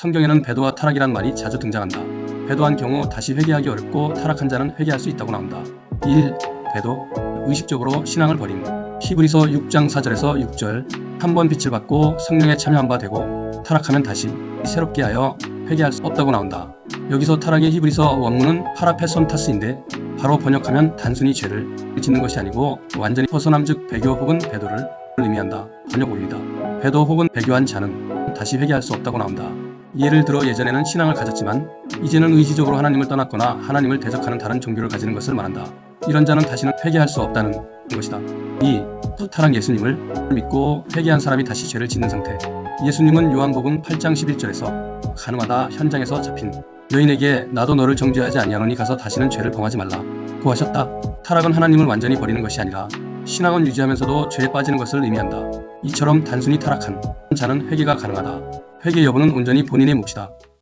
성경에는 배도와 타락이란 말이 자주 등장한다. 배도한 경우 다시 회개하기 어렵고 타락한 자는 회개할 수 있다고 나온다. 1. 배도 의식적으로 신앙을 버림 히브리서 6장 4절에서 6절 한 번 빛을 받고 성령에 참여한 바 되고 타락하면 다시 새롭게 하여 회개할 수 없다고 나온다. 여기서 타락의 히브리서 원문은 파라페손타스인데 바로 번역하면 단순히 죄를 짓는 것이 아니고 완전히 벗어남 즉 배교 혹은 배도를 의미한다. 번역 오류이다. 배도 혹은 배교한 자는 다시 회개할 수 없다고 나온다. 예를 들어 예전에는 신앙을 가졌지만 이제는 의지적으로 하나님을 떠났거나 하나님을 대적하는 다른 종교를 가지는 것을 말한다. 이런 자는 다시는 회개할 수 없다는 것이다. 2. 타락 예수님을 믿고 회개한 사람이 다시 죄를 짓는 상태. 예수님은 요한복음 8장 11절에서 가능하다 현장에서 잡힌 여인에게 나도 너를 정죄하지 아니하노니 가서 다시는 죄를 범하지 말라 고 하셨다. 타락은 하나님을 완전히 버리는 것이 아니라 신앙은 유지하면서도 죄에 빠지는 것을 의미한다. 이처럼 단순히 타락한 자는 회개가 가능하다. 회개 여부는 온전히 본인의 몫이다.